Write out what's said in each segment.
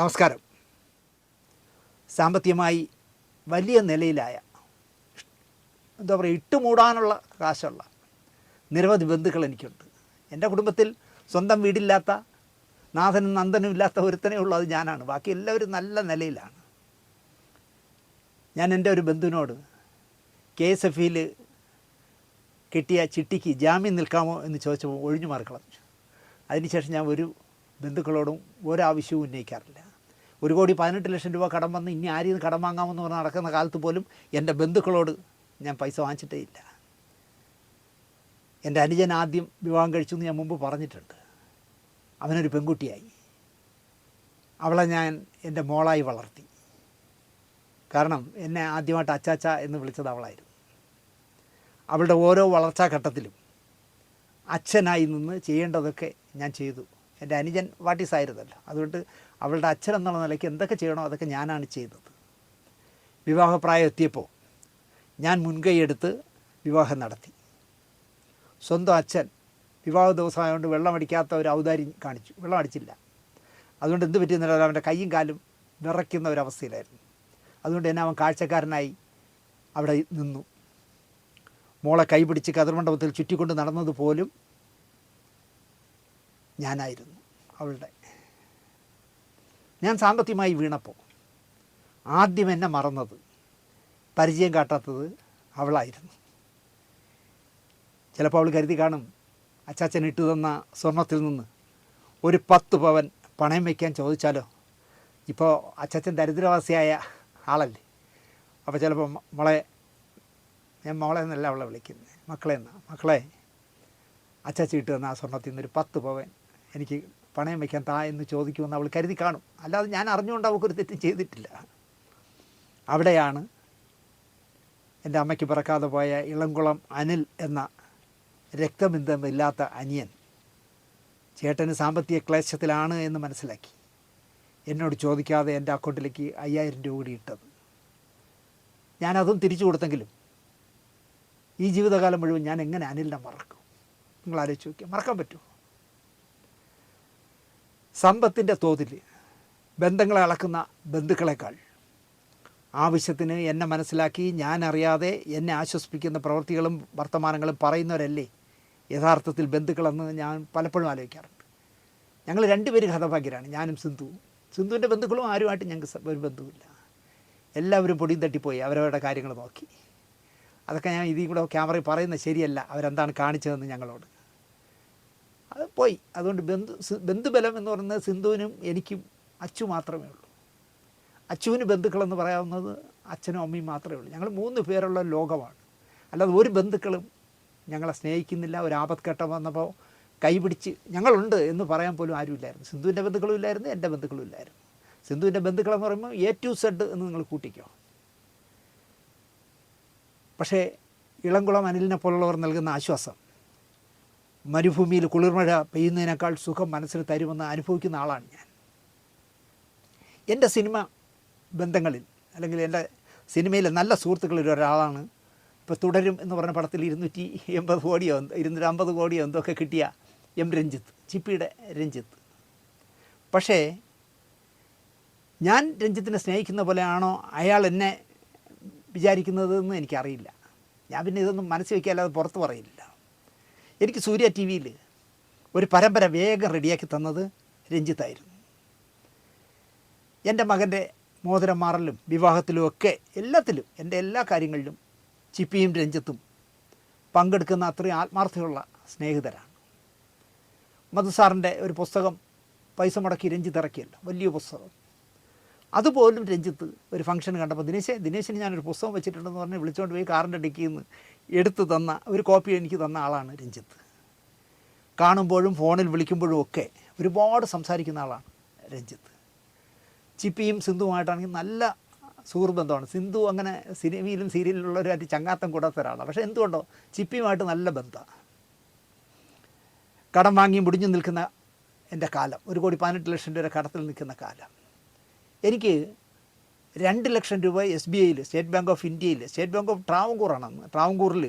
നമസ്കാരം. സാമ്പത്തികമായി വലിയ നിലയിലായ എന്താ പറയുക ഇട്ടുമൂടാനുള്ള കാശുള്ള നിരവധി ബന്ധുക്കൾ എനിക്കുണ്ട്. എന്റെ കുടുംബത്തിൽ സ്വന്തം വീടില്ലാത്ത നാഥനും നന്ദനും ഇല്ലാത്ത ഒരുത്തനേ ഉള്ളൂ അത് ഞാനാണ്. ബാക്കി എല്ലാവരും നല്ല നിലയിലാണ്. ഞാൻ എന്റെ ഒരു ബന്ധുവിനോട് കെ എസ് എഫ് ഇയിൽ കിട്ടിയ ചിട്ടിക്ക് ജാമ്യം നിൽക്കാമോ എന്ന് ചോദിച്ചപ്പോൾ ഒഴിഞ്ഞു മാറിക്കളഞ്ഞു. അതിനുശേഷം ഞാൻ ഒരു ബന്ധുക്കളോടും ഒരാവശ്യവും ഉന്നയിക്കാറില്ല. ഒരു കോടി പതിനെട്ട് ലക്ഷം രൂപ കടം വന്ന് ഇനി ആരെയും കടം വാങ്ങാമെന്ന് പറഞ്ഞ് നടക്കുന്ന കാലത്ത് പോലും എന്റെ ബന്ധുക്കളോട് ഞാൻ പൈസ വാങ്ങിച്ചിട്ടേ ഇല്ല. എന്റെ അനുജൻ ആദ്യം വിവാഹം കഴിച്ചു എന്ന് ഞാൻ മുമ്പ് പറഞ്ഞിട്ടുണ്ട്. അവനൊരു പെൺകുട്ടിയായി. അവളെ ഞാൻ എന്റെ മോളായി വളർത്തി. കാരണം എന്നെ ആദ്യമായിട്ട് അച്ചാച്ച എന്ന് വിളിച്ചത് അവളായിരുന്നു. അവളുടെ ഓരോ വളർച്ചാ ഘട്ടത്തിലും അച്ഛനായി നിന്ന് ചെയ്യേണ്ടതൊക്കെ ഞാൻ ചെയ്തു. എന്റെ അനുജൻ വാട്ടീസായിരുന്നല്ലോ അതുകൊണ്ട് അവളുടെ അച്ഛൻ എന്നുള്ള നിലയ്ക്ക് എന്തൊക്കെ ചെയ്യണോ അതൊക്കെ ഞാനാണ് ചെയ്തത്. വിവാഹപ്രായം എത്തിയപ്പോൾ ഞാൻ മുൻകൈയെടുത്ത് വിവാഹം നടത്തി. സ്വന്തം അച്ഛൻ വിവാഹ ദിവസമായതുകൊണ്ട് വെള്ളം അടിക്കാത്ത ഒരു ഔദാര്യം കാണിച്ചു. വെള്ളം അടിച്ചില്ല അതുകൊണ്ട് എന്ത് പറ്റിയെന്നല്ല അവന്റെ കൈയും കാലും വിറയ്ക്കുന്ന ഒരവസ്ഥയിലായിരുന്നു അതുകൊണ്ട് തന്നെ അവൻ കാഴ്ചക്കാരനായി അവിടെ നിന്നു. മോളെ കൈപിടിച്ച് കതിർമണ്ഡപത്തിൽ ചുറ്റിക്കൊണ്ട് നടന്നത് പോലും ഞാനായിരുന്നു അവളുടെ. ഞാൻ സാമ്പത്തികമായി വീണപ്പോൾ ആദ്യം എന്നെ മറന്നത് പരിചയം കാട്ടാത്തത് അവളായിരുന്നു. ചിലപ്പോൾ അവൾ കരുതി കാണും അച്ചാച്ചൻ ഇട്ടു തന്ന സ്വർണത്തിൽ നിന്ന് ഒരു പത്ത് പവൻ പണയം വയ്ക്കാൻ ചോദിച്ചാലോ? ഇപ്പോൾ അച്ചാച്ചൻ ദരിദ്രവാസിയായ ആളല്ലേ? അപ്പോൾ ചിലപ്പോൾ മോളെ ഞാൻ മോളെ എന്നല്ല അവളെ വിളിക്കുന്നത് മക്കളെ എന്നാ? മക്കളെ അച്ചാച്ചി ഇട്ട് തന്ന ആ സ്വർണത്തിൽ നിന്ന് ഒരു പത്ത് പവൻ എനിക്ക് പണയം വയ്ക്കാൻ താ എന്ന് ചോദിക്കുമെന്ന് അവൾ കരുതി കാണും. അല്ലാതെ ഞാൻ അറിഞ്ഞുകൊണ്ട് അവൾക്കൊരു തെറ്റ് ചെയ്തിട്ടില്ല. അവിടെയാണ് എന്റെ അമ്മയ്ക്ക് പിറക്കാതെ പോയ ഇളംകുളം അനിൽ എന്ന രക്തബന്ധമില്ലാത്ത അനിയൻ ചേട്ടന് സാമ്പത്തിക ക്ലേശത്തിലാണ് എന്ന് മനസ്സിലാക്കി. എന്നോട് ചോദിക്കാതെ എന്റെ അക്കൗണ്ടിലേക്ക് അയ്യായിരം രൂപ കൂടി ഇട്ടത്. ഞാനതും തിരിച്ചു കൊടുത്തെങ്കിലും ഈ ജീവിതകാലം മുഴുവൻ ഞാൻ എങ്ങനെ അനിലിനെ മറക്കും? നിങ്ങൾ ആലോചിച്ച് നോക്കിയാൽ മറക്കാൻ പറ്റുമോ? സമ്പത്തിന്റെ തോതിൽ ബന്ധങ്ങളെ അളക്കുന്ന ബന്ധുക്കളെക്കാൾ ആവശ്യത്തിന് എന്നെ മനസ്സിലാക്കി ഞാൻ അറിയാതെ എന്നെ ആശ്വസിപ്പിക്കുന്ന പ്രവൃത്തികളും വർത്തമാനങ്ങളും പറയുന്നവരല്ലേ? യഥാർത്ഥത്തിൽ ബന്ധുക്കളെന്ന് ഞാൻ പലപ്പോഴും ആലോചിക്കാറുണ്ട്. ഞങ്ങൾ രണ്ടുപേരും ഹതഭാഗ്യരാണ്. ഞാനും സിന്ധുവും സിന്ധുവിന്റെ ബന്ധുക്കളും ആരുമായിട്ട് ഞങ്ങൾക്ക് ഒരു ബന്ധുവില്ല എല്ലാവരും പൊടിയും തട്ടിപ്പോയി. അവരവരുടെ കാര്യങ്ങൾ നോക്കി. അതൊക്കെ ഞാൻ ഇതിൽ കൂടെ ക്യാമറയിൽ പറയുന്നത് ശരിയല്ല. അവരെന്താണ് കാണിച്ചതെന്ന് ഞങ്ങളോട്. അത് പോയി. അതുകൊണ്ട് ബന്ധു ബന്ധുബലം എന്ന് പറയുന്നത് സിന്ധുവിനും എനിക്കും അച്ചു മാത്രമേ ഉള്ളൂ. അച്ചുവിന് ബന്ധുക്കളെന്ന് പറയാവുന്നത് അച്ഛനും അമ്മയും മാത്രമേ ഉള്ളൂ. ഞങ്ങൾ മൂന്ന് പേരുള്ള ലോകമാണ്. അല്ലാതെ ഒരു ബന്ധുക്കളും ഞങ്ങളെ സ്നേഹിക്കുന്നില്ല. ഒരു ആപത്ഘട്ടം വന്നപ്പോൾ കൈപിടിച്ച് ഞങ്ങളുണ്ട് എന്ന് പറയാൻ പോലും ആരുമില്ലായിരുന്നു. സിന്ധുവിന്റെ ബന്ധുക്കളും ഇല്ലായിരുന്നു എന്റെ ബന്ധുക്കളും ഇല്ലായിരുന്നു. സിന്ധുവിന്റെ ബന്ധുക്കളെന്ന് പറയുമ്പോൾ എ ടു സെഡ് എന്ന് നിങ്ങൾ കൂട്ടിക്കോ. പക്ഷേ ഇളംകുളം അനിലിനെ പോലുള്ളവർ നൽകുന്ന ആശ്വാസം മരുഭൂമിയിൽ കുളിർമഴ പെയ്യുന്നതിനേക്കാൾ സുഖം മനസ്സിന് തരുമെന്ന് അനുഭവിക്കുന്ന ആളാണ് ഞാൻ. എന്റെ സിനിമ ബന്ധങ്ങളിൽ അല്ലെങ്കിൽ എന്റെ സിനിമയിലെ നല്ല സുഹൃത്തുക്കളിൽ ഒരാളാണ്. ഇപ്പോൾ തുടരും എന്ന് പറഞ്ഞ പടത്തിൽ ഇരുന്നൂറ്റി എൺപത് കോടിയോ ഇരുന്നൂറ്റി അമ്പത് കോടിയോ എന്തൊക്കെ കിട്ടിയ എം രഞ്ജിത്ത് ചിപ്പിയുടെ രഞ്ജിത്ത്. പക്ഷേ ഞാൻ രഞ്ജിത്തിനെ സ്നേഹിക്കുന്ന പോലെയാണോ അയാൾ എന്നെ വിചാരിക്കുന്നതെന്ന് എനിക്കറിയില്ല. ഞാൻ പിന്നെ ഇതൊന്നും മനസ്സിൽ വയ്ക്കാല്ലാതെ പുറത്ത് പറയില്ല. എനിക്ക് സൂര്യ ടി വിയിൽ ഒരു പരമ്പര വേഗം റെഡിയാക്കി തന്നത് രഞ്ജിത്തായിരുന്നു എന്റെ മകന്റെ മോതിരം മാറലും വിവാഹത്തിലും ഒക്കെ എല്ലാത്തിലും എന്റെ എല്ലാ കാര്യങ്ങളിലും ചിപ്പിയും രഞ്ജിത്തും പങ്കെടുക്കുന്ന അത്രയും ആത്മാർത്ഥതയുള്ള സ്നേഹിതരാണ്. മധുസാറിന്റെ ഒരു പുസ്തകം പൈസ മുടക്കി രഞ്ജിത്ത് ഇറക്കിയല്ലോ വലിയ പുസ്തകം. അതുപോലും രഞ്ജിത്ത് ഒരു ഫംഗ്ഷൻ കണ്ടപ്പോൾ ദിനേശേ ദിനേശിന് ഞാനൊരു പുസ്തകം വെച്ചിട്ടുണ്ടെന്ന് പറഞ്ഞ് വിളിച്ചുകൊണ്ട് പോയി കാറിന്റെ ഡിക്കിയിൽ നിന്ന് എടുത്ത് തന്ന ഒരു കോപ്പി എനിക്ക് തന്ന ആളാണ് രഞ്ജിത്ത്. കാണുമ്പോഴും ഫോണിൽ വിളിക്കുമ്പോഴും ഒക്കെ ഒരുപാട് സംസാരിക്കുന്ന ആളാണ് രഞ്ജിത്ത്. ചിപ്പിയും സിന്ധുവുമായിട്ടാണെങ്കിൽ നല്ല സുഹൃത്ത് ബന്ധമാണ്. സിന്ധു അങ്ങനെ സിനിമയിലും സീരിയലിലും സീരിയലിലുള്ളവരുമായിട്ട് ചങ്ങാത്തം കൂടാത്ത ഒരാളാണ്. പക്ഷേ എന്തുകൊണ്ടോ ചിപ്പിയുമായിട്ട് നല്ല ബന്ധമാണ് കടം വാങ്ങി മുടിഞ്ഞു നിൽക്കുന്ന എന്റെ കാലം ഒരു കോടി പതിനെട്ട് ലക്ഷം രൂപ കടത്തിൽ നിൽക്കുന്ന കാലം. എനിക്ക് രണ്ട് ലക്ഷം രൂപ എസ് ബി ഐയിൽ സ്റ്റേറ്റ് ബാങ്ക് ഓഫ് ഇന്ത്യയിൽ സ്റ്റേറ്റ് ബാങ്ക് ഓഫ് ട്രാവൻകൂറാണെന്ന് ട്രാവൻകൂറിൽ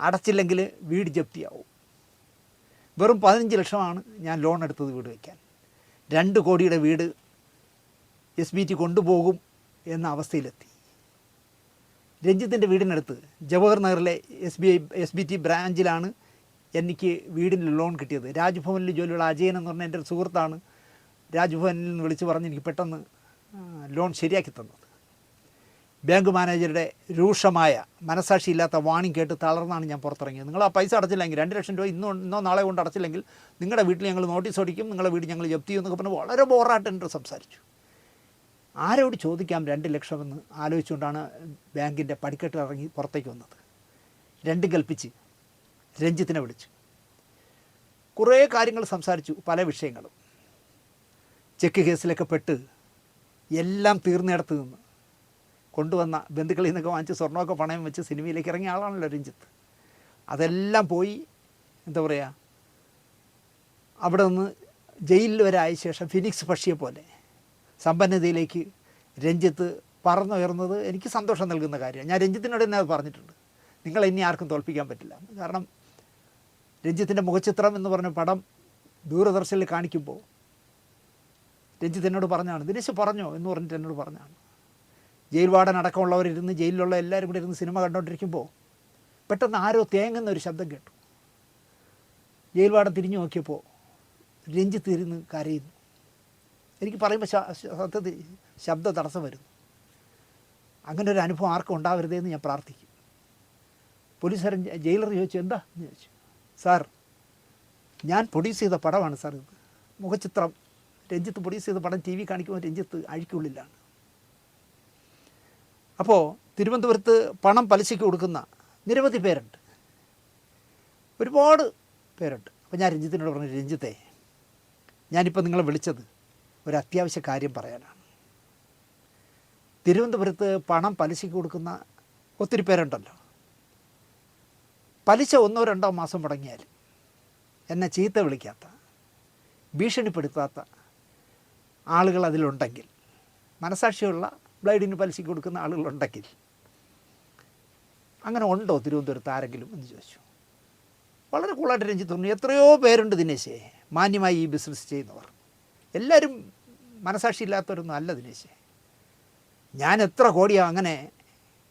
അടച്ചില്ലെങ്കിൽ വീട് ജപ്തിയാവും. വെറും പതിനഞ്ച് ലക്ഷമാണ് ഞാൻ ലോൺ എടുത്തത് വീട് വയ്ക്കാൻ. രണ്ട് കോടിയുടെ വീട് എസ് ബി ടി കൊണ്ടുപോകും എന്ന അവസ്ഥയിലെത്തി. രഞ്ജിത്തിന്റെ വീടിനടുത്ത് ജവഹർ നഗറിലെ S B I S B T ബ്രാഞ്ചിലാണ് എനിക്ക് വീടിന് ലോൺ കിട്ടിയത്. രാജ്ഭവനിൽ ജോലിയുള്ള അജയൻ എന്ന് പറഞ്ഞ എന്റെ ഒരു സുഹൃത്താണ് രാജ്ഭവനിൽ നിന്ന് വിളിച്ച് പറഞ്ഞ് എനിക്ക് പെട്ടെന്ന് ലോൺ ശരിയാക്കി തന്നത് ബാങ്ക് മാനേജറുടെ രൂക്ഷമായ മനസാക്ഷിയില്ലാത്ത വാണിംഗ് കേട്ട് തളർന്നാണ് ഞാൻ പുറത്തിറങ്ങിയത്. നിങ്ങൾ ആ പൈസ അടച്ചില്ലെങ്കിൽ രണ്ട് ലക്ഷം രൂപ ഇന്നോ ഇന്നോ നാളെ കൊണ്ട് അടച്ചില്ലെങ്കിൽ നിങ്ങളുടെ വീട്ടിൽ ഞങ്ങൾ നോട്ടീസ് ഓടിക്കും നിങ്ങളുടെ വീട് ഞങ്ങൾ ജപ്തി എന്നൊക്കെ പറഞ്ഞ് വളരെ ബോറായിട്ട് എന്നോട് സംസാരിച്ചു. ആരോട് ചോദിക്കാം രണ്ട് ലക്ഷമെന്ന് ആലോചിച്ചുകൊണ്ടാണ് ബാങ്കിന്റെ പടിക്കെട്ട് ഇറങ്ങി പുറത്തേക്ക് വന്നത്. രണ്ട് കൽപ്പിച്ച് രഞ്ജിത്തിനെ വിളിച്ചു. കുറേ കാര്യങ്ങൾ സംസാരിച്ചു പല വിഷയങ്ങളും. ചെക്ക് കേസിലൊക്കെ പെട്ട് എല്ലാം തീർന്നിടത്ത് നിന്ന് കൊണ്ടുവന്ന ബന്ധുക്കളിൽ നിന്നൊക്കെ വാങ്ങിച്ച് സ്വർണമൊക്കെ പണയം വെച്ച് സിനിമയിലേക്ക് ഇറങ്ങിയ ആളാണല്ലോ രഞ്ജിത്ത്. അതെല്ലാം പോയി എന്താ പറയുക അവിടെ നിന്ന് ജയിലിൽ വരെ ആയ ശേഷം ഫിനിക്സ് പക്ഷിയെ പോലെ സമ്പന്നതയിലേക്ക് രഞ്ജിത്ത് പറന്നുയർന്നത് എനിക്ക് സന്തോഷം നൽകുന്ന കാര്യമാണ്. ഞാൻ രഞ്ജിത്തിനോട് തന്നെ അത് പറഞ്ഞിട്ടുണ്ട്. നിങ്ങളെ ഇനി ആർക്കും തോൽപ്പിക്കാൻ പറ്റില്ല. കാരണം രഞ്ജിത്തിന്റെ മുഖചിത്രം എന്ന് പറഞ്ഞ പടം ദൂരദർശനിൽ കാണിക്കുമ്പോൾ രഞ്ജിത്ത് എന്നോട് പറഞ്ഞാണ് ദിനേശ് പറഞ്ഞോ എന്ന് പറഞ്ഞിട്ട് എന്നോട് പറഞ്ഞാണ് ജയിൽ വാർഡൻ അടക്കമുള്ളവരിരുന്ന് ജയിലിലുള്ള എല്ലാവരും കൂടി ഇരുന്ന് സിനിമ കണ്ടുകൊണ്ടിരിക്കുമ്പോൾ പെട്ടെന്ന് ആരോ തേങ്ങുന്ന ഒരു ശബ്ദം കേട്ടു. ജയിൽ വാർഡൻ തിരിഞ്ഞു നോക്കിയപ്പോൾ രഞ്ജിത്ത് ഇരുന്ന് കരയുന്നു. എനിക്ക് പറയുമ്പോൾ സത്യത്തിൽ ശബ്ദ തടസ്സം വരുന്നു. അങ്ങനെ ഒരു അനുഭവം ആർക്കും ഉണ്ടാവരുതേന്ന് ഞാൻ പ്രാർത്ഥിക്കും. പോലീസുകാരൻ ജയിലർ ചോദിച്ചു എന്താ? എന്ന് ചോദിച്ചു. സാർ ഞാൻ പ്രൊഡ്യൂസ് ചെയ്ത പടമാണ് സാർ ഇത്. മുഖചിത്രം രഞ്ജിത്ത് പ്രൊഡ്യൂസ് ചെയ്ത പടം ടി വി കാണിക്കുമ്പോൾ രഞ്ജിത്ത് അഴിക്കുള്ളിലാണ്. അപ്പോൾ തിരുവനന്തപുരത്ത് പണം പലിശയ്ക്ക് കൊടുക്കുന്ന നിരവധി പേരുണ്ട്. ഒരുപാട് പേരുണ്ട്. അപ്പോൾ ഞാൻ രഞ്ജിത്തിനോട് പറഞ്ഞു രഞ്ജിത്തെ ഞാനിപ്പോൾ നിങ്ങളെ വിളിച്ചത് ഒരു അത്യാവശ്യ കാര്യം പറയാനാണ്. തിരുവനന്തപുരത്ത് പണം പലിശയ്ക്ക് കൊടുക്കുന്ന ഒത്തിരി പേരുണ്ടല്ലോ. പലിശ ഒന്നോ രണ്ടോ മാസം മുടങ്ങിയാൽ എന്നെ ചീത്ത വിളിക്കാത്ത ഭീഷണിപ്പെടുത്താത്ത ആളുകൾ അതിലുണ്ടെങ്കിൽ മനസാക്ഷിയുള്ള ബ്ലൈഡിന് പലിശയ്ക്ക് കൊടുക്കുന്ന ആളുകളുണ്ടെങ്കിൽ. അങ്ങനെ ഉണ്ടോ തിരുവനന്തപുരത്ത് ആരെങ്കിലും എന്ന് ചോദിച്ചു. വളരെ കൂളായിട്ട് രഞ്ജിത്ത് പറഞ്ഞു എത്രയോ പേരുണ്ട് ദിനേശേ മാന്യമായി ഈ ബിസിനസ് ചെയ്യുന്നവർ. എല്ലാവരും മനസാക്ഷി ഇല്ലാത്തവരൊന്നും അല്ല ദിനേശേ. ഞാൻ എത്ര കോടിയാണ് അങ്ങനെ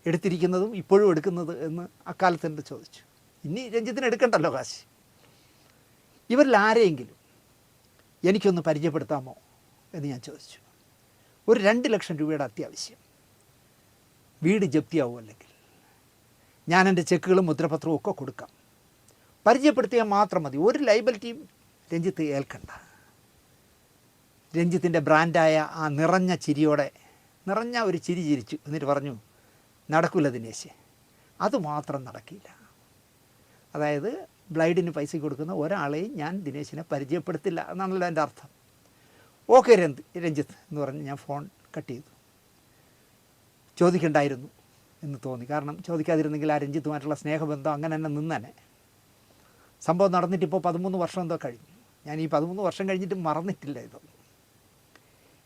എടുത്തിരിക്കുന്നതും ഇപ്പോഴും എടുക്കുന്നത് എന്ന് അക്കാലത്ത് എന്റെ ചോദിച്ചു. ഇനി രഞ്ജിത്തിന് എടുക്കണ്ടല്ലോ കാശ്. ഇവരിൽ ആരെയെങ്കിലും എനിക്കൊന്ന് പരിചയപ്പെടുത്താമോ എന്ന് ഞാൻ ചോദിച്ചു. ഒരു രണ്ട് ലക്ഷം രൂപയുടെ അത്യാവശ്യം. വീട് ജപ്തിയാവും അല്ലെങ്കിൽ? ഞാൻ എന്റെ ചെക്കുകളും മുദ്രപത്രവും ഒക്കെ കൊടുക്കാം. പരിചയപ്പെടുത്തിയാൽ മാത്രം മതി. ഒരു ലൈബിലിറ്റിയും രഞ്ജിത്ത് ഏൽക്കണ്ട. രഞ്ജിത്തിന്റെ ബ്രാൻഡായ ആ നിറഞ്ഞ ചിരിയോടെ നിറഞ്ഞ ഒരു ചിരി ചിരിച്ചു. എന്നിട്ട് പറഞ്ഞു നടക്കില്ല ദിനേശ് അതുമാത്രം നടക്കില്ല. അതായത് ബ്ലൈഡിന് പൈസ കൊടുക്കുന്ന ഒരാളെയും ഞാൻ ദിനേശിനെ പരിചയപ്പെടുത്തില്ല എന്നാണല്ലോ എന്റെ അർത്ഥം. ഓക്കെ രഞ്ജ് രഞ്ജിത്ത് എന്ന് പറഞ്ഞ് ഞാൻ ഫോൺ കട്ട് ചെയ്തു. ചോദിക്കണ്ടായിരുന്നു എന്ന് തോന്നി. കാരണം ചോദിക്കാതിരുന്നെങ്കിൽ ആ രഞ്ജിത്തുമായിട്ടുള്ള സ്നേഹബന്ധം അങ്ങനെ തന്നെ നിന്നനെ. സംഭവം നടന്നിട്ട് ഇപ്പോൾ പതിമൂന്ന് വർഷം എന്തോ കഴിഞ്ഞു. ഞാൻ ഈ പതിമൂന്ന് വർഷം കഴിഞ്ഞിട്ട് മറന്നിട്ടില്ല ഇതൊന്നും.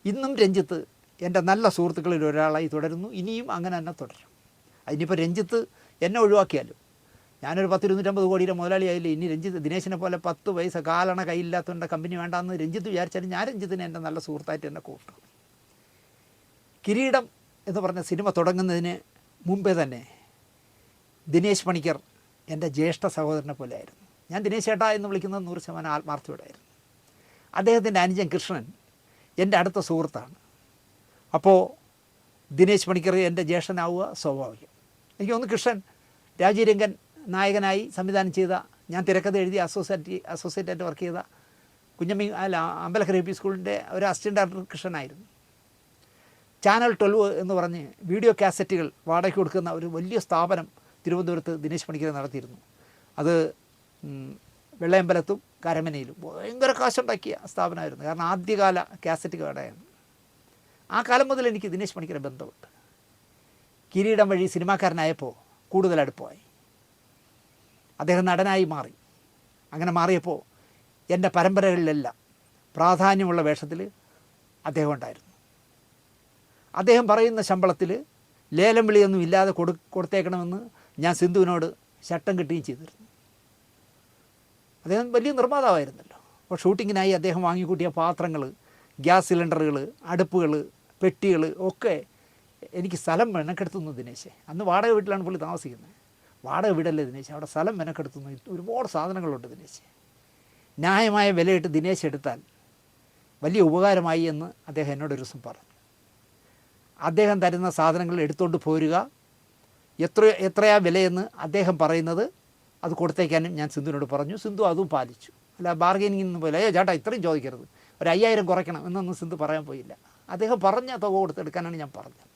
ഇന്നും രഞ്ജിത്ത് എന്റെ നല്ല സുഹൃത്തുക്കളിൽ ഒരാളായി തുടരുന്നു. ഇനിയും അങ്ങനെ തന്നെ തുടരും. അതിനിപ്പോൾ രഞ്ജിത്ത് എന്നെ ഒഴിവാക്കിയാലും ഞാനൊരു പത്ത് ഇരുന്നൂറ്റമ്പത് കോടിയുടെ മുതലാളിയായില്ലേ? ഇനി രഞ്ജിത്ത് ദിനേശിനെ പോലെ പത്ത് പൈസ കാലണ കയ്യില്ലാത്തതുകൊണ്ട് കമ്പനി വേണ്ടാന്ന് രഞ്ജിത്ത് വിചാരിച്ചാലും ഞാൻ രഞ്ജിത്തിനെ എന്റെ നല്ല സുഹൃത്തായിട്ട് എന്നെ കൂട്ടും. കിരീടം എന്ന് പറഞ്ഞ സിനിമ തുടങ്ങുന്നതിന് മുമ്പേ തന്നെ ദിനേശ് പണിക്കർ എന്റെ ജ്യേഷ്ഠ സഹോദരനെ പോലെ ആയിരുന്നു ഞാൻ ദിനേശ് ചേട്ടാ എന്ന് വിളിക്കുന്നത് നൂറ് ശതമാനം ആത്മാർത്ഥയോടായിരുന്നു അദ്ദേഹത്തിന്റെ അനുജൻ കൃഷ്ണൻ എന്റെ അടുത്ത സുഹൃത്താണ്. അപ്പോൾ ദിനേശ് പണിക്കർ എന്റെ ജ്യേഷ്ഠനാവുക സ്വാഭാവികം. എനിക്ക് തോന്നുന്നു കൃഷ്ണൻ രാജീരംഗൻ നായകനായി സംവിധാനം ചെയ്ത ഞാൻ തിരക്കഥ എഴുതി അസോസിയേറ്റ് അസോസിയേറ്റായിട്ട് വർക്ക് ചെയ്ത കുഞ്ഞമ്മി അല്ല അമ്പലക്കര പി സ്കൂളിന്റെ ഒരു അസിസ്റ്റന്റ് ഡയറക്ടർ കൃഷ്ണനായിരുന്നു. ചാനൽ ട്വൽവ് എന്ന് പറഞ്ഞ് വീഡിയോ കാസറ്റുകൾ വാടകയ്ക്ക് കൊടുക്കുന്ന ഒരു വലിയ സ്ഥാപനം തിരുവനന്തപുരത്ത് ദിനേശ് പണിക്കർ നടത്തിയിരുന്നു. അത് വെള്ളയമ്പലത്തും കരമനയിലും ഭയങ്കര കാശുണ്ടാക്കിയ സ്ഥാപനമായിരുന്നു. കാരണം ആദ്യകാല കാസറ്റ് കടയാണ് ആ കാലം മുതൽ എനിക്ക് ദിനേശ് പണിക്കരെ ബന്ധമുണ്ട്. കിരീടം വഴി സിനിമാക്കാരനായപ്പോൾ കൂടുതൽ അടുപ്പമായി. അദ്ദേഹം നടനായി മാറി. അങ്ങനെ മാറിയപ്പോൾ എന്റെ പരമ്പരകളിലെല്ലാം പ്രാധാന്യമുള്ള വേഷത്തിൽ അദ്ദേഹം ഉണ്ടായിരുന്നു. അദ്ദേഹം പറയുന്ന ശമ്പളത്തിൽ ലേലം വിളിയൊന്നും ഇല്ലാതെ കൊടു കൊടുത്തേക്കണമെന്ന് ഞാൻ സിന്ധുവിനോട് ശട്ടം കിട്ടുകയും ചെയ്തിരുന്നു. അദ്ദേഹം വലിയ നിർമ്മാതാവായിരുന്നല്ലോ. അപ്പോൾ ഷൂട്ടിങ്ങിനായി അദ്ദേഹം വാങ്ങിക്കൂട്ടിയ പാത്രങ്ങൾ ഗ്യാസ് സിലിണ്ടറുകൾ അടുപ്പുകൾ പെട്ടികൾ ഒക്കെ എനിക്ക് സ്ഥലം മെനക്കെടുത്തുന്നു ദിനേശേ. അന്ന് വാടക വീട്ടിലാണ് പുള്ളി താമസിക്കുന്നത്. വാടക വീടല്ലേ ദിനേശ്? അവിടെ സ്ഥലം മെനക്കെടുത്തുന്നു ഒരുപാട് സാധനങ്ങളുണ്ട് ദിനേശ്. ന്യായമായ വിലയിട്ട് ദിനേശ് എടുത്താൽ വലിയ ഉപകാരമായി എന്ന് അദ്ദേഹം എന്നോട് ഒരു ദിവസം പറഞ്ഞു. അദ്ദേഹം തരുന്ന സാധനങ്ങൾ എടുത്തുകൊണ്ട് പോരുക. എത്ര എത്രയാ വിലയെന്ന് അദ്ദേഹം പറയുന്നത് അത് കൊടുത്തേക്കാനും ഞാൻ സിന്ധുവിനോട് പറഞ്ഞു. സിന്ധു അതും പാലിച്ചു. അല്ല ബാർഗെയിനിങ് ഒന്നും പോലെ അയ്യോ ചേട്ടാ ഇത്രയും ചോദിക്കരുത്. ഒരു അയ്യായിരം കുറയ്ക്കണം എന്നൊന്നും സിന്ധു പറയാൻ പോയില്ല. അദ്ദേഹം പറഞ്ഞ തുക കൊടുത്തെടുക്കാനാണ് ഞാൻ പറഞ്ഞത്.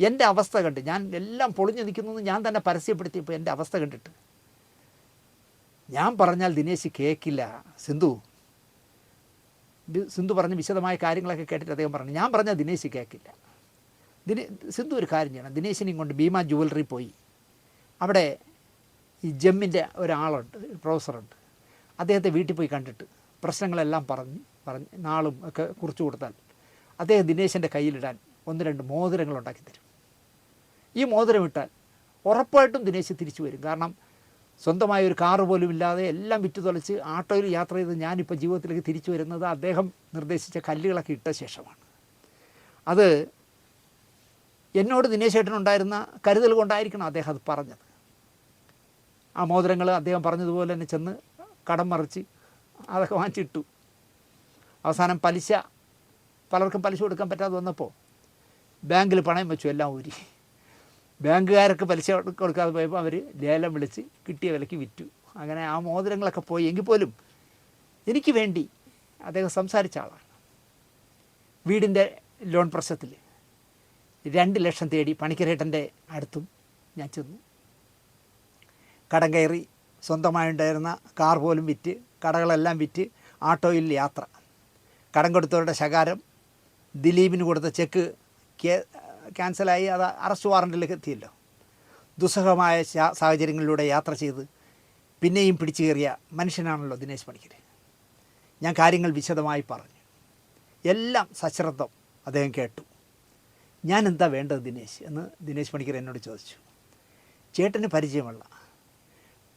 എന്റെ അവസ്ഥ കണ്ട് ഞാൻ എല്ലാം പൊളിഞ്ഞു നിൽക്കുന്നു ഞാൻ തന്നെ പരസ്യപ്പെടുത്തിയപ്പോൾ എന്റെ അവസ്ഥ കണ്ടിട്ട്. ഞാൻ പറഞ്ഞാൽ ദിനേശ് കേൾക്കില്ല സിന്ധു സിന്ധു പറഞ്ഞ് വിശദമായ കാര്യങ്ങളൊക്കെ കേട്ടിട്ട് അദ്ദേഹം പറഞ്ഞു ഞാൻ പറഞ്ഞാൽ ദിനേശ് കേൾക്കില്ല ദിനേ സിന്ധു ഒരു കാര്യം ചെയ്യണം. ദിനേശിനെയും കൊണ്ട് ഭീമ ജുവലറി പോയി. അവിടെ ഈ ജമ്മിന്റെ ഒരാളുണ്ട് പ്രൊഫസറുണ്ട്. അദ്ദേഹത്തെ വീട്ടിൽ പോയി കണ്ടിട്ട് പ്രശ്നങ്ങളെല്ലാം പറഞ്ഞ് പറഞ്ഞ് നാളും ഒക്കെ കുറിച്ചു കൊടുത്താൽ അദ്ദേഹം ദിനേശിന്റെ കയ്യിലിടാൻ ഒന്ന് രണ്ട് മോതിരങ്ങൾ ഉണ്ടാക്കി തരും. ഈ മോതിരം ഇട്ടാൽ ഉറപ്പായിട്ടും ദിനേശ് തിരിച്ചു വരും. കാരണം സ്വന്തമായ ഒരു കാറ് പോലും ഇല്ലാതെ എല്ലാം വിറ്റു തുലച്ച് ആട്ടോയിൽ യാത്ര ചെയ്ത് ഞാനിപ്പോൾ ജീവിതത്തിലേക്ക് തിരിച്ചു വരുന്നത് അദ്ദേഹം നിർദ്ദേശിച്ച കല്ലുകളൊക്കെ ഇട്ട ശേഷമാണ്. അത് എന്നോട് ദിനേശ് ചേട്ടനുണ്ടായിരുന്ന കരുതൽ കൊണ്ടായിരിക്കണം അദ്ദേഹം അത് പറഞ്ഞത്. ആ മോതിരങ്ങൾ അദ്ദേഹം പറഞ്ഞതുപോലെ തന്നെ ചെന്ന് കടം മറിച്ച് അതൊക്കെ വാങ്ങിച്ചിട്ടു. അവസാനം പലിശ പലർക്കും പലിശ കൊടുക്കാൻ പറ്റാതെ വന്നപ്പോൾ ബാങ്കിൽ പണയം വെച്ചു എല്ലാം ഊരി. ബാങ്കുകാർക്ക് പലിശ കൊടുക്കാതെ പോയപ്പോൾ അവർ ലേലം വിളിച്ച് കിട്ടിയ വിലയ്ക്ക് വിറ്റു. അങ്ങനെ ആ മോതിരങ്ങളൊക്കെ പോയി. എങ്കിൽ പോലും എനിക്ക് വേണ്ടി അദ്ദേഹം സംസാരിച്ച ആളാണ്. വീടിന്റെ ലോൺ പ്രശ്നത്തിൽ രണ്ട് ലക്ഷം തേടി പണിക്കരേട്ടന്റെ അടുത്തും ഞാൻ ചെന്നു. കടം കയറി സ്വന്തമായുണ്ടായിരുന്ന കാർ പോലും വിറ്റ് കടകളെല്ലാം വിറ്റ് ആട്ടോയിൽ യാത്ര. കടം കൊടുത്തവരുടെ ശകാരം ദിലീപിന് കൊടുത്ത ചെക്ക് കേ- ക്യാൻസലായി അത് അറസ്റ്റ് വാറണ്ടിലേക്ക് എത്തിയല്ലോ. ദുസ്സഹമായ സാഹചര്യങ്ങളിലൂടെ യാത്ര ചെയ്ത് പിന്നെയും പിടിച്ചു കയറിയ മനുഷ്യനാണല്ലോ ദിനേശ് പണിക്കർ ഞാൻ കാര്യങ്ങൾ വിശദമായി പറഞ്ഞു. എല്ലാം സശ്രദ്ധം അദ്ദേഹം കേട്ടു. ഞാൻ എന്താ വേണ്ടത് ദിനേശ്? എന്ന് ദിനേശ് പണിക്കർ എന്നോട് ചോദിച്ചു. ചേട്ടന് പരിചയമുള്ള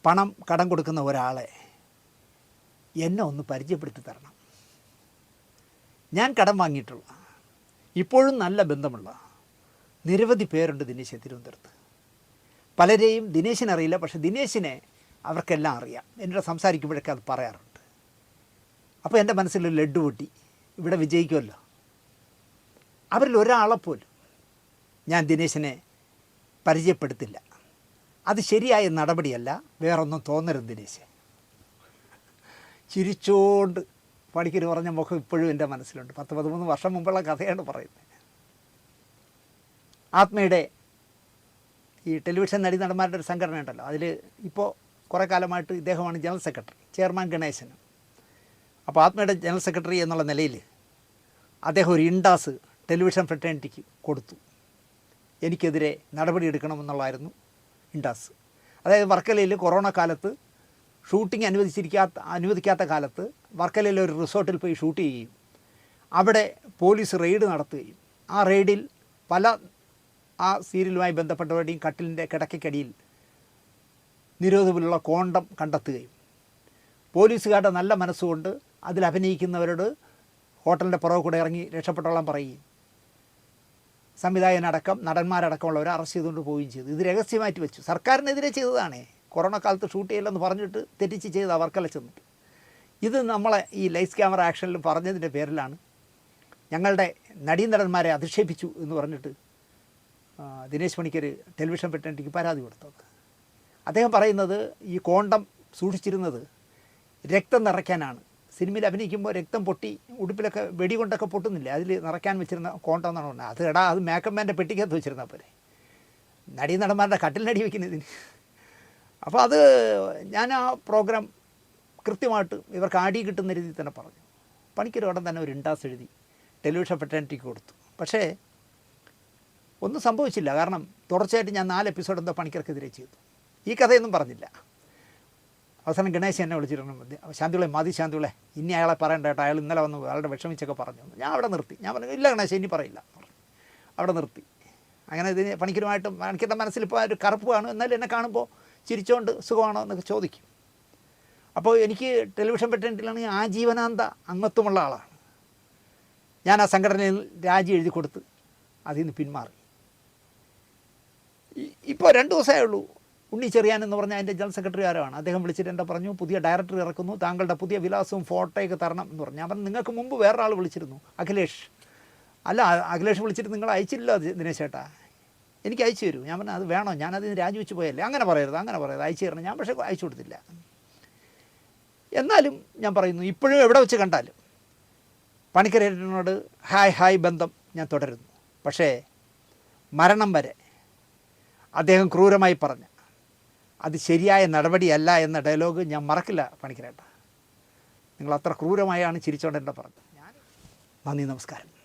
പണം കടം കൊടുക്കുന്ന ഒരാളെ എന്നെ ഒന്ന് പരിചയപ്പെടുത്തി തരണം. ഞാൻ കടം വാങ്ങിയിട്ടുള്ള ഇപ്പോഴും നല്ല ബന്ധമുള്ള നിരവധി പേരുണ്ട് ദിനേശ് തിരുവനന്തപുരത്ത്. പലരെയും ദിനേശിനറിയില്ല പക്ഷെ ദിനേശിനെ അവർക്കെല്ലാം അറിയാം. എന്നോട് സംസാരിക്കുമ്പോഴൊക്കെ അത് പറയാറുണ്ട്. അപ്പോൾ എന്റെ മനസ്സിലൊരു ലഡ്ഡു പൊട്ടി. ഇവിടെ വിജയിക്കുമല്ലോ. അവരിൽ ഒരാളെപ്പോലും ഞാൻ ദിനേശിനെ പരിചയപ്പെടുത്തില്ല. അത് ശരിയായ നടപടിയല്ല വേറൊന്നും തോന്നരുത് ദിനേശ് ചിരിച്ചോണ്ട് പണിക്കർ പറഞ്ഞ മുഖം ഇപ്പോഴും എന്റെ മനസ്സിലുണ്ട്. പത്ത് പതിമൂന്ന് വർഷം മുമ്പുള്ള കഥയാണ് പറയുന്നത്. ആത്മയുടെ ഈ ടെലിവിഷൻ നടി നടന്മാരുടെ ഒരു സംഘടന ഉണ്ടല്ലോ. അതിൽ ഇപ്പോൾ കുറേ കാലമായിട്ട് ഇദ്ദേഹമാണ് ജനറൽ സെക്രട്ടറി ചെയർമാൻ ഗണേശൻ അപ്പോൾ ആത്മയുടെ ജനറൽ സെക്രട്ടറി എന്നുള്ള നിലയിൽ അദ്ദേഹം ഒരു ഇൻഡാസ് ടെലിവിഷൻ ഫ്രട്ടേണിറ്റിക്ക് കൊടുത്തു. എനിക്കെതിരെ നടപടിയെടുക്കണമെന്നുള്ളായിരുന്നു ഇൻഡാസ്. അതായത് വർക്കലയിൽ കൊറോണ കാലത്ത് ഷൂട്ടിംഗ് അനുവദിച്ചിരിക്കാത്ത അനുവദിക്കാത്ത കാലത്ത് വർക്കലയിലെ ഒരു റിസോർട്ടിൽ പോയി ഷൂട്ട് ചെയ്യുകയും അവിടെ പോലീസ് റെയ്ഡ് നടത്തുകയും ആ റെയ്ഡിൽ പല ആ സീരിയലുമായി ബന്ധപ്പെട്ടവരുടെയും കട്ടിലിന്റെ കിടക്കയ്ക്കടിയിൽ നിരോധനമുള്ള കോണ്ടം കണ്ടെത്തുകയും പോലീസുകാരുടെ നല്ല മനസ്സുകൊണ്ട് അതിൽ അഭിനയിക്കുന്നവരോട് ഹോട്ടലിന്റെ പുറകെ കൂടെ ഇറങ്ങി രക്ഷപ്പെട്ടോളാൻ പറയുകയും സംവിധായകനടക്കം നടന്മാരടക്കമുള്ളവരെ അറസ്റ്റ് ചെയ്തുകൊണ്ട് പോവുകയും ചെയ്തു. ഇത് രഹസ്യമായിട്ട് വെച്ചു. സർക്കാരിനെതിരെ ചെയ്തതാണേ. കൊറോണ കാലത്ത് ഷൂട്ട് ചെയ്യില്ലെന്ന് പറഞ്ഞിട്ട് തെറ്റിച്ച് ചെയ്ത് അവർക്കല്ല ചെന്നിട്ട്. ഇത് നമ്മളെ ഈ ലൈസ് ക്യാമറ ആക്ഷനിൽ പറഞ്ഞതിന്റെ പേരിലാണ് ഞങ്ങളുടെ നടീനടന്മാരെ അധിക്ഷേപിച്ചു എന്ന് പറഞ്ഞിട്ട് ദിനേശ് പണിക്കർ ടെലിവിഷൻ പെട്ടന്റിക്ക് പരാതി കൊടുത്തത് അദ്ദേഹം പറയുന്നത് ഈ കോണ്ടം സൂക്ഷിച്ചിരുന്നത് രക്തം നിറയ്ക്കാനാണ്. സിനിമയിൽ അഭിനയിക്കുമ്പോൾ രക്തം പൊട്ടി ഉടുപ്പിലൊക്കെ വെടികൊണ്ടൊക്കെ പൊട്ടുന്നില്ല? അതിൽ നിറയ്ക്കാൻ വെച്ചിരുന്ന കോണ്ടം എന്നാണ് പറഞ്ഞത്. അത് എടാ അത് മേക്കമ്മേന്റെ മാന്റെ പെട്ടിക്കകത്ത് വെച്ചിരുന്നാൽ പോരെ. നടീ നടന്മാരുടെ കട്ടിലിനടി വെക്കുന്നതിന് അപ്പോൾ അത് ഞാൻ ആ പ്രോഗ്രാം കൃത്യമായിട്ട് ഇവർക്ക് ആടി കിട്ടുന്ന രീതിയിൽ തന്നെ പറഞ്ഞു. പണിക്കൊരു ഉടൻ തന്നെ ഒരു ഇൻഡാസ് എഴുതി ടെലിവിഷൻ പെട്ടേണിറ്റിക്ക് കൊടുത്തു. പക്ഷേ ഒന്നും സംഭവിച്ചില്ല. കാരണം തുടർച്ചയായിട്ട് ഞാൻ നാല് എപ്പിസോഡ് എന്തോ പണിക്കർക്കെതിരെ ചെയ്തു. ഈ കഥയൊന്നും പറഞ്ഞില്ല. അവസാനം ഗണേശ് എന്നെ വിളിച്ചിട്ടുണ്ട് ശാന്തികളെ മതി ശാന്തികളെ ഇനി അയാളെ പറയണ്ട കേട്ടോ. അയാൾ ഇന്നലെ വന്ന് അയാളുടെ വിഷമിച്ചൊക്കെ പറഞ്ഞു. ഞാൻ അവിടെ നിർത്തി. ഞാൻ പറഞ്ഞു ഇല്ല ഗണേശ് ഇനി പറയില്ല. അവിടെ നിർത്തി. അങ്ങനെ ഇതിന് പണിക്കരുമായിട്ടും പണിക്കരുടെ മനസ്സിലിപ്പോൾ ഒരു കറുപ്പ് കാണും. എന്നാലും എന്നെ കാണുമ്പോൾ ചിരിച്ചുകൊണ്ട് സുഖമാണോ എന്നൊക്കെ ചോദിക്കും. അപ്പോൾ എനിക്ക് ടെലിവിഷൻ പറ്റേണ്ടതിലാണ് ആ ജീവനാന്ത അംഗത്വമുള്ള ആളാണ്. ഞാൻ ആ സംഘടനയിൽ രാജി എഴുതി കൊടുത്ത് അതിൽ നിന്ന് പിന്മാറി. ഇപ്പോൾ രണ്ട് ദിവസമേ ഉള്ളൂ. ഉണ്ണി ചെറിയാൻ എന്ന് പറഞ്ഞ അതിന്റെ ജനറൽ സെക്രട്ടറി ആരാണ് അദ്ദേഹം വിളിച്ചിട്ട് എന്താ പറഞ്ഞു പുതിയ ഡയറക്ടർ ഇറക്കുന്നു താങ്കളുടെ പുതിയ വിലാസവും ഫോട്ടോയൊക്കെ തരണം എന്ന് പറഞ്ഞു. ഞാൻ നിങ്ങൾക്ക് മുമ്പ് വേറൊരാൾ വിളിച്ചിരുന്നു അഖിലേഷ്. അല്ല അഖിലേഷ് വിളിച്ചിട്ട് നിങ്ങൾ അയച്ചില്ല ദിനേശ് ചേട്ടാ എനിക്ക് അയച്ചു തരൂ. ഞാൻ പറഞ്ഞു അത് വേണോ? ഞാനതിന് രാജിവെച്ച് പോയല്ലേ. അങ്ങനെ പറയരുത് അങ്ങനെ പറയരുത്. അയച്ചു തരണം. ഞാൻ പക്ഷേ അയച്ചു കൊടുത്തില്ല. എന്നാലും ഞാൻ പറയുന്നു ഇപ്പോഴും എവിടെ വെച്ച് കണ്ടാലും പണിക്കരേട്ടനോട് ഹായ് ഹായ് ബന്ധം ഞാൻ തുടരുന്നു. പക്ഷേ മരണം വരെ അദ്ദേഹം ക്രൂരമായി പറഞ്ഞു. അത് ശരിയായ നടപടിയല്ല എന്ന ഡയലോഗ് ഞാൻ മറക്കില്ല പണിക്കരേട്ട. നിങ്ങൾ അത്ര ക്രൂരമായാണ് ചിരിച്ചോണ്ട് പറഞ്ഞത്. ഞാൻ നന്ദി നമസ്കാരം.